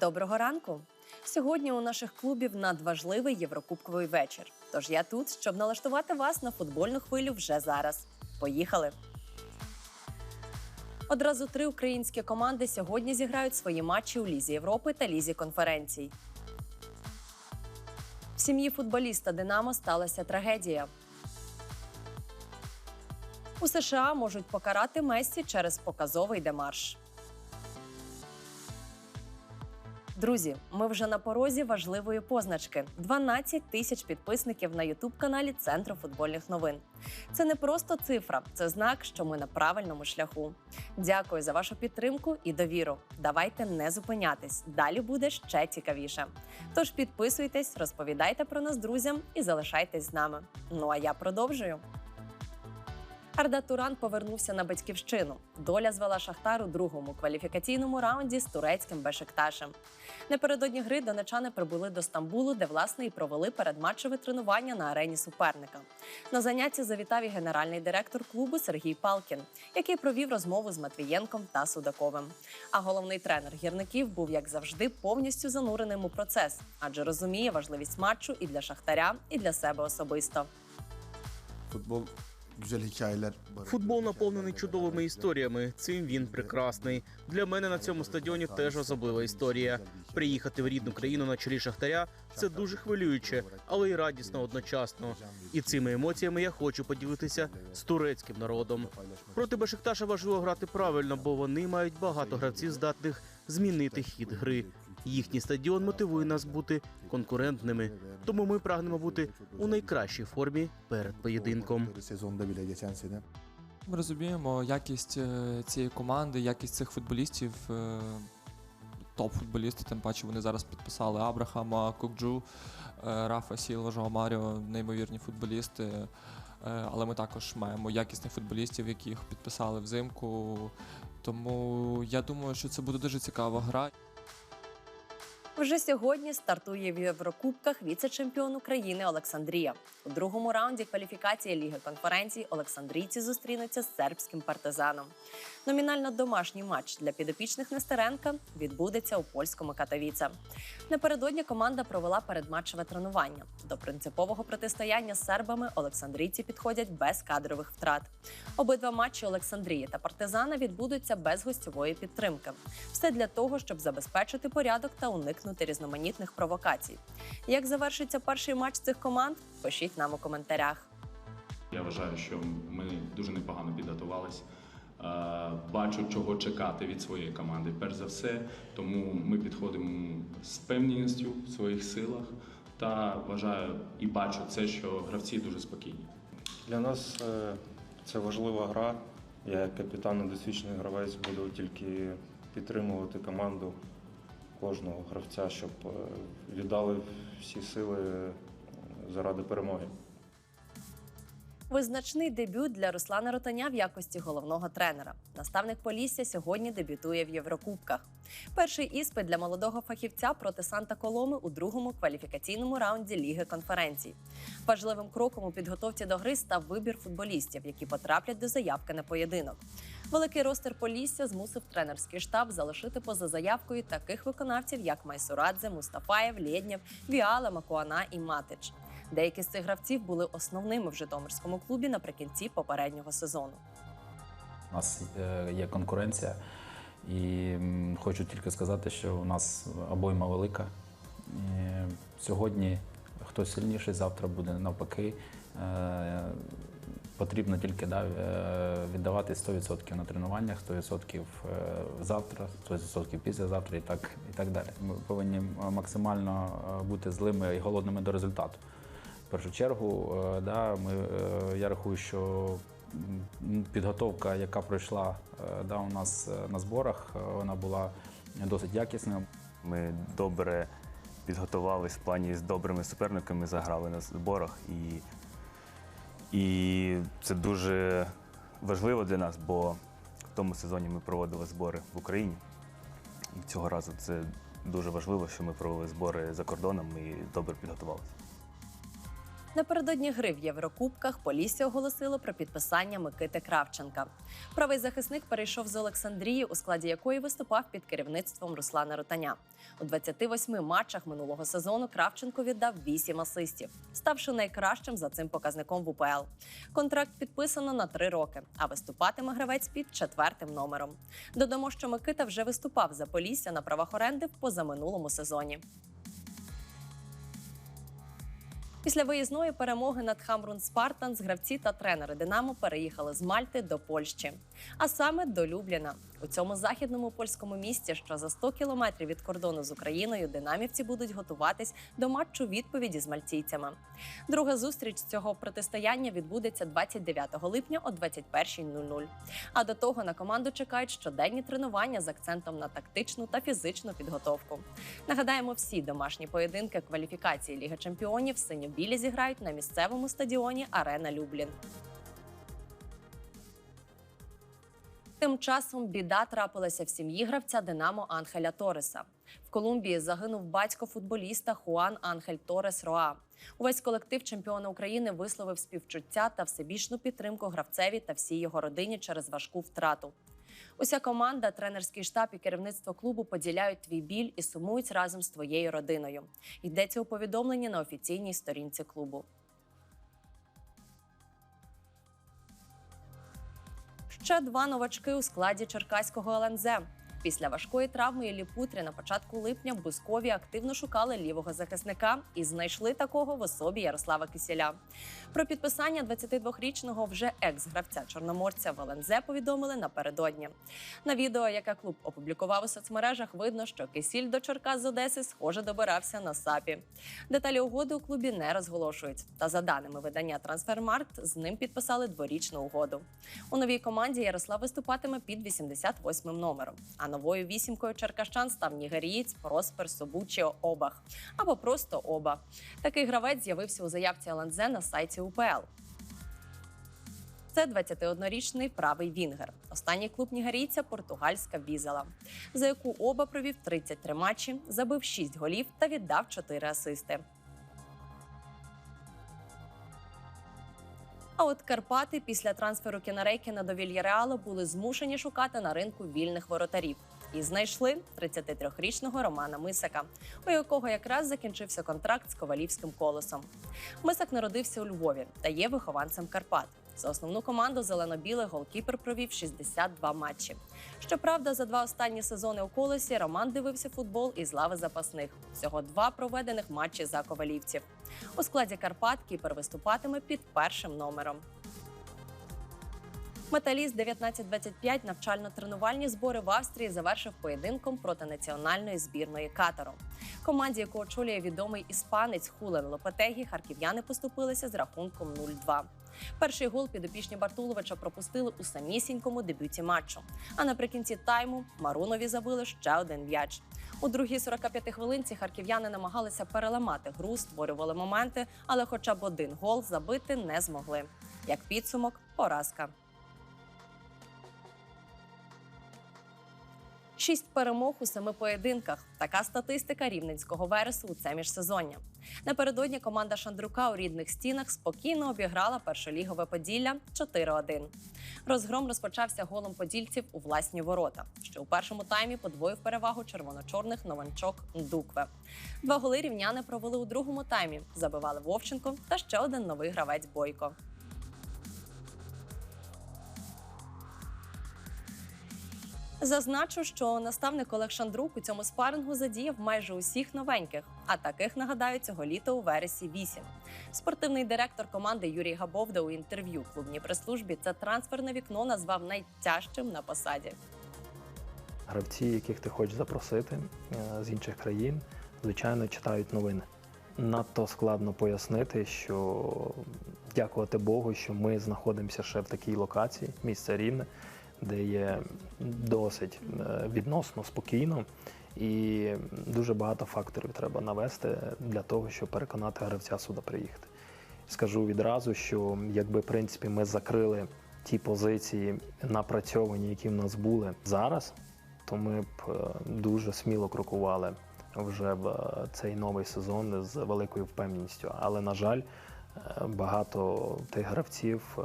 Доброго ранку! Сьогодні у наших клубів надважливий єврокубковий вечір. Тож я тут, щоб налаштувати вас на футбольну хвилю вже зараз. Поїхали! Одразу три українські команди сьогодні зіграють свої матчі у Лізі Європи та Лізі конференцій. В сім'ї футболіста Динамо сталася трагедія. У США можуть покарати Мессі через показовий демарш. Друзі, ми вже на порозі важливої позначки: 12 тисяч підписників на Ютуб-каналі Центру футбольних новин. Це не просто цифра, це знак, що ми на правильному шляху. Дякую за вашу підтримку і довіру. Давайте не зупинятись. Далі буде ще цікавіше. Тож підписуйтесь, розповідайте про нас друзям і залишайтесь з нами. Ну а я продовжую. Арда Туран повернувся на батьківщину. Доля звела Шахтар у другому кваліфікаційному раунді з турецьким Бешикташем. Напередодні гри донечани прибули до Стамбулу, де власне і провели передматчеве тренування на арені суперника. На заняття завітав і генеральний директор клубу Сергій Палкін, який провів розмову з Матвієнком та Судаковим. А головний тренер гірників був, як завжди, повністю зануреним у процес, адже розуміє важливість матчу і для шахтаря, і для себе особисто. Futbol güzel. Футбол наповнений чудовими історіями. Цим він прекрасний. Для мене на цьому стадіоні теж особлива історія. Приїхати в рідну країну на чолі шахтаря це дуже хвилююче, але й радісно одночасно. І цими емоціями я хочу поділитися з турецьким народом. Проти Бешикташа важливо грати правильно, бо вони мають багато гравців, здатних змінити хід гри. Їхній стадіон мотивує нас бути конкурентними, тому ми прагнемо бути у найкращій формі перед поєдинком. Ми розуміємо якість е, цієї команди, якість цих футболістів. е, Топ-футболісти, тим паче вони зараз підписали Абрахама, Кукджу, е, Рафа Сілва, Маріо, неймовірні футболісти. Але ми також маємо якісних футболістів, яких підписали взимку. Тому я думаю, що це буде дуже цікава гра. Вже сьогодні стартує в Єврокубках віце-чемпіон України Олександрія. У другому раунді кваліфікації Ліги конференцій Олександрійці зустрінуться з сербським партизаном. Номінально домашній матч для підопічних Нестеренка відбудеться у польському Катовіце. Напередодні команда провела передматчеве тренування. До принципового протистояння з сербами Олександрійці підходять без кадрових втрат. Обидва матчі Олександрії та партизана відбудуться без гостьової підтримки. Все для того, щоб забезпечити порядок та уникнути різноманітних провокацій. Як завершиться перший матч цих команд? Пишіть нам у коментарях. Я вважаю, що ми дуже непогано підготувались. Е, Бачу, чого чекати від своєї команди. Перш за все, тому ми підходимо з певністю в своїх силах та вважаю і бачу це, що гравці дуже спокійні. Для нас е, це важлива гра. Я як капітан і досвідчений гравець буду тільки підтримувати команду кожного гравця, щоб е, віддали всі сили е, заради перемоги. Визначний дебют для Руслана Ротаня в якості головного тренера. Наставник Полісся сьогодні дебютує в Єврокубках. Перший іспит для молодого фахівця проти Санта Коломи у другому кваліфікаційному раунді Ліги конференцій. Важливим кроком у підготовці до гри став вибір футболістів, які потраплять до заявки на поєдинок. Великий ростер Полісся змусив тренерський штаб залишити поза заявкою таких виконавців, як Майсурадзе, Мустафаєв, Лєднєв, Віала, Макуана і Матич. Деякі з цих гравців були основними в Житомирському клубі наприкінці попереднього сезону. У нас е, є конкуренція, і хочу тільки сказати, що у нас обойма велика. Сьогодні хтось сильніший, завтра буде навпаки. Е, Потрібно тільки да, е, віддавати 100% на тренуваннях, 100% е, завтра, 100% післязавтра і так, і так далі. Ми повинні максимально бути злими і голодними до результату. В першу чергу, е, да, ми, е, я рахую, що підготовка, яка пройшла е, да, у нас на зборах, вона була досить якісною. Ми добре підготувалися в плані з добрими суперниками, заграли на зборах. І, і це дуже важливо для нас, бо в тому сезоні ми проводили збори в Україні. І цього разу це дуже важливо, що ми провели збори за кордоном і добре підготувалися. Напередодні гри в Єврокубках Полісся оголосило про підписання Микити Кравченка. Правий захисник перейшов з Олександрії, у складі якої виступав під керівництвом Руслана Ротаня. У 28 матчах минулого сезону Кравченко віддав 8 асистів, ставши найкращим за цим показником в УПЛ. Контракт підписано на три роки, а виступатиме гравець під четвертим номером. Додамо, що Микита вже виступав за Полісся на правах оренди в позаминулому сезоні. Після виїзної перемоги над Хамрун Спартанс гравці та тренери Динамо переїхали з Мальти до Польщі, а саме до Любліна. У цьому західному польському місті, що за 100 кілометрів від кордону з Україною, динамівці будуть готуватись до матчу відповіді з мальтійцями. Друга зустріч цього протистояння відбудеться 29 липня о 21.00. А до того на команду чекають щоденні тренування з акцентом на тактичну та фізичну підготовку. Нагадаємо, всі домашні поєдинки кваліфікації Ліги Чемпіонів синьо-білі зіграють на місцевому стадіоні Арена Люблін. Тим часом біда трапилася в сім'ї гравця Динамо Анхеля Тореса. В Колумбії загинув батько футболіста Хуан Анхель Торес Роа. Увесь колектив чемпіона України висловив співчуття та всебічну підтримку гравцеві та всій його родині через важку втрату. Уся команда, тренерський штаб і керівництво клубу поділяють твій біль і сумують разом з твоєю родиною. Йдеться у повідомленні на офіційній сторінці клубу. Ще два новачки у складі черкаського ЛНЗ. Після важкої травми Іллі на початку липня Бускові активно шукали лівого захисника і знайшли такого в особі Ярослава Кисіля. Про підписання 22-річного вже екс-гравця чорноморця в ЛНЗ повідомили напередодні. На відео, яке клуб опублікував у соцмережах, видно, що Кисіль до Черкас з Одеси схоже добирався на сапі. Деталі угоди у клубі не розголошують. Та за даними видання Трансфермаркт, з ним підписали дворічну угоду. У новій команді Ярослав виступатиме під 88 номером. А новою вісімкою черкащан став нігерієць Проспер Собучіо Обах або просто Оба. Такий гравець з'явився у заявці ЛНЗ на сайті УПЛ. Це 21-річний правий вінгер. Останній клуб нігерійця португальська візела, за яку оба провів 33 матчі, забив 6 голів та віддав 4 асисти. А от Карпати після трансферу Кінарейкіна до Вільяреала були змушені шукати на ринку вільних воротарів. І знайшли 33-річного Романа Мисака, у якого якраз закінчився контракт з ковалівським колосом. Мисак народився у Львові та є вихованцем Карпат. За основну команду зелено-білий голкіпер провів 62 матчі. Щоправда, за два останні сезони у колесі Роман дивився футбол із лави запасних. Всього два проведених матчі за ковалівців. У складі Карпат кіпер виступатиме під першим номером. Металіст 1925 навчально-тренувальні збори в Австрії завершив поєдинком проти національної збірної Катару. Команді, яку очолює відомий іспанець Хулен Лопетегі, харків'яни поступилися з рахунком 0-2. Перший гол підопічні Бартуловича пропустили у самісінькому дебюті матчу. А наприкінці тайму Марунові забили ще один м'яч. У другій 45 хвилинці харків'яни намагалися переламати гру, створювали моменти, але хоча б один гол забити не змогли. Як підсумок, поразка. Шість перемог у семи поєдинках. Така статистика рівненського вересу у це міжсезоння. Напередодні команда Шандрука у рідних стінах спокійно обіграла першолігове Поділля 4-1. Розгром розпочався голом подільців у власні ворота, що у першому таймі подвоїв перевагу червоно-чорних нованчок Дукве. Два голи рівняни провели у другому таймі. Забивали Вовченко та ще один новий гравець Бойко. Зазначу, що наставник Олег Шандрук у цьому спарингу задіяв майже усіх новеньких, а таких нагадаю цього літа у вересі 8. Спортивний директор команди Юрій Габовда у інтерв'ю клубній прес-службі це трансферне вікно назвав найтяжчим на посаді. Гравці, яких ти хочеш запросити е, з інших країн, звичайно, читають новини. Надто складно пояснити, що дякувати Богу, що ми знаходимося ще в такій локації, місце рівне, де є досить е, відносно спокійно, і дуже багато факторів треба навести для того, щоб переконати гравця сюди приїхати. Скажу відразу, що якби в принципі ми закрили ті позиції напрацьовані, які в нас були зараз, то ми б е, дуже сміло крокували вже в е, цей новий сезон з великою впевненістю. Але на жаль, багато тих гравців е,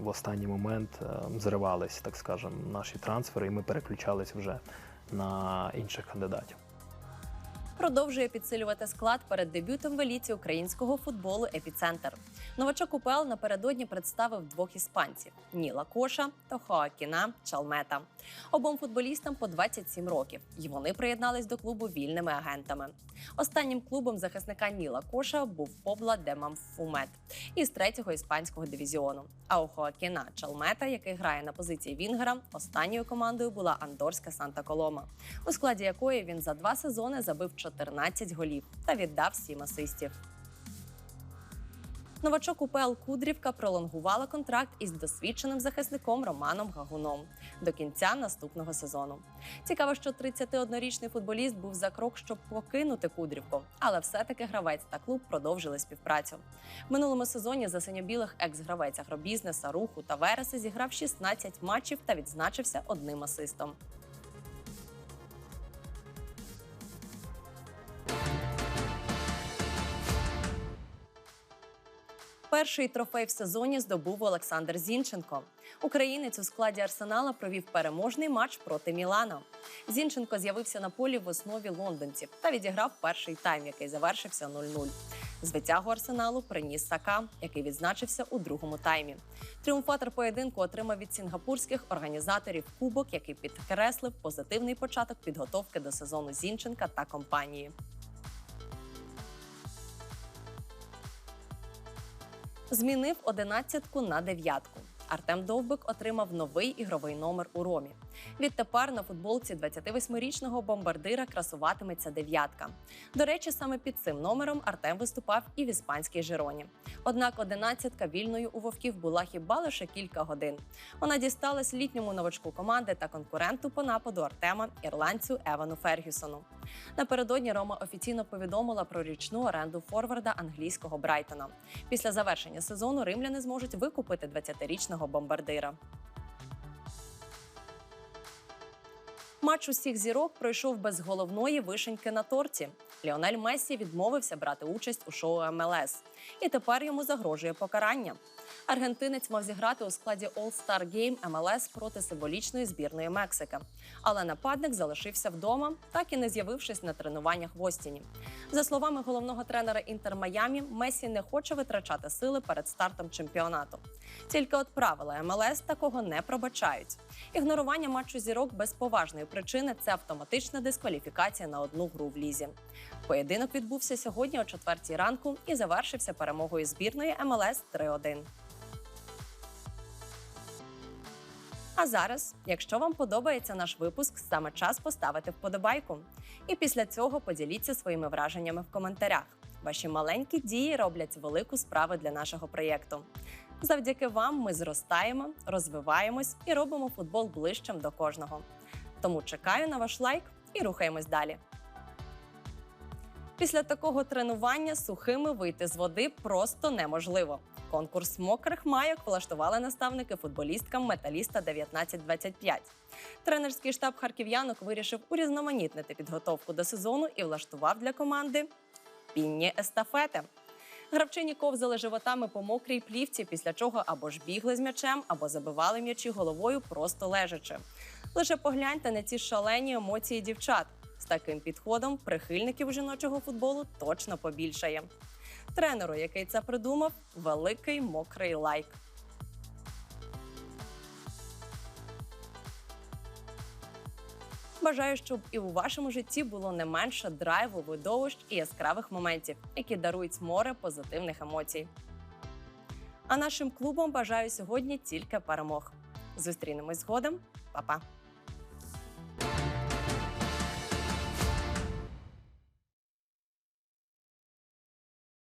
в останній момент е, зривались, так скажемо, наші трансфери, і ми переключались вже на інших кандидатів. Продовжує підсилювати склад перед дебютом в еліті українського футболу Епіцентр. Новачок УПЛ напередодні представив двох іспанців: Ніла Коша та Хоакіна Чалмета. Обом футболістам по 27 років, і вони приєднались до клубу вільними агентами. Останнім клубом захисника Ніла Коша був Побла Демамфумет із третього іспанського дивізіону. А у Хоакіна Чалмета, який грає на позиції Вінгера, останньою командою була Андорська Санта Колома, у складі якої він за два сезони забив 14 голів та віддав 7 асистів. Новачок УПЛ Кудрівка пролонгувала контракт із досвідченим захисником Романом Гагуном до кінця наступного сезону. Цікаво, що 31-річний футболіст був за крок, щоб покинути Кудрівку, але все-таки гравець та клуб продовжили співпрацю. В минулому сезоні за синьо-білих екс-гравець агробізнеса, руху та Вереса зіграв 16 матчів та відзначився одним асистом. Перший трофей в сезоні здобув Олександр Зінченко. Українець у складі Арсенала провів переможний матч проти Мілана. Зінченко з'явився на полі в основі лондонців та відіграв перший тайм, який завершився 0-0. Звитягу арсеналу приніс Сака, який відзначився у другому таймі. Тріумфатор поєдинку отримав від сінгапурських організаторів кубок, який підкреслив позитивний початок підготовки до сезону Зінченка та компанії. Змінив одинадцятку на дев'ятку. Артем Довбик отримав новий ігровий номер у Ромі. Відтепер на футболці 28-річного бомбардира красуватиметься дев'ятка. До речі, саме під цим номером Артем виступав і в іспанській Жироні. Однак одинадцятка вільною у вовків була хіба лише кілька годин. Вона дісталась літньому новачку команди та конкуренту по нападу Артема ірландцю Евану Фергюсону. Напередодні Рома офіційно повідомила про річну оренду форварда англійського Брайтона. Після завершення сезону римляни зможуть викупити 20-річного бомбардира. Матч усіх зірок пройшов без головної вишеньки на торті. Ліонель Мессі відмовився брати участь у шоу МЛС, і тепер йому загрожує покарання. Аргентинець мав зіграти у складі All-Star Game МЛС проти символічної збірної Мексики. Але нападник залишився вдома, так і не з'явившись на тренуваннях в Остіні. За словами головного тренера Інтер Майамі, Месі не хоче витрачати сили перед стартом чемпіонату. Тільки от правила МЛС такого не пробачають. Ігнорування матчу зірок без поважної причини це автоматична дискваліфікація на одну гру в лізі. Поєдинок відбувся сьогодні о 4 ранку і завершився перемогою збірної МЛС 3-1. А зараз, якщо вам подобається наш випуск, саме час поставити вподобайку. І після цього поділіться своїми враженнями в коментарях. Ваші маленькі дії роблять велику справу для нашого проєкту. Завдяки вам ми зростаємо, розвиваємось і робимо футбол ближчим до кожного. Тому чекаю на ваш лайк і рухаємось далі. Після такого тренування сухими вийти з води просто неможливо. Конкурс мокрих майок влаштували наставники футболісткам металіста 1925. Тренерський штаб харків'янок вирішив урізноманітнити підготовку до сезону і влаштував для команди пінні естафети. Гравчині ковзали животами по мокрій плівці, після чого або ж бігли з м'ячем, або забивали м'ячі головою просто лежачи. Лише погляньте на ці шалені емоції дівчат. З таким підходом прихильників жіночого футболу точно побільшає. Тренеру, який це придумав, великий мокрий лайк. Бажаю, щоб і у вашому житті було не менше драйву, видовищ і яскравих моментів, які дарують море позитивних емоцій. А нашим клубам бажаю сьогодні тільки перемог. Зустрінемось згодом, Па-па!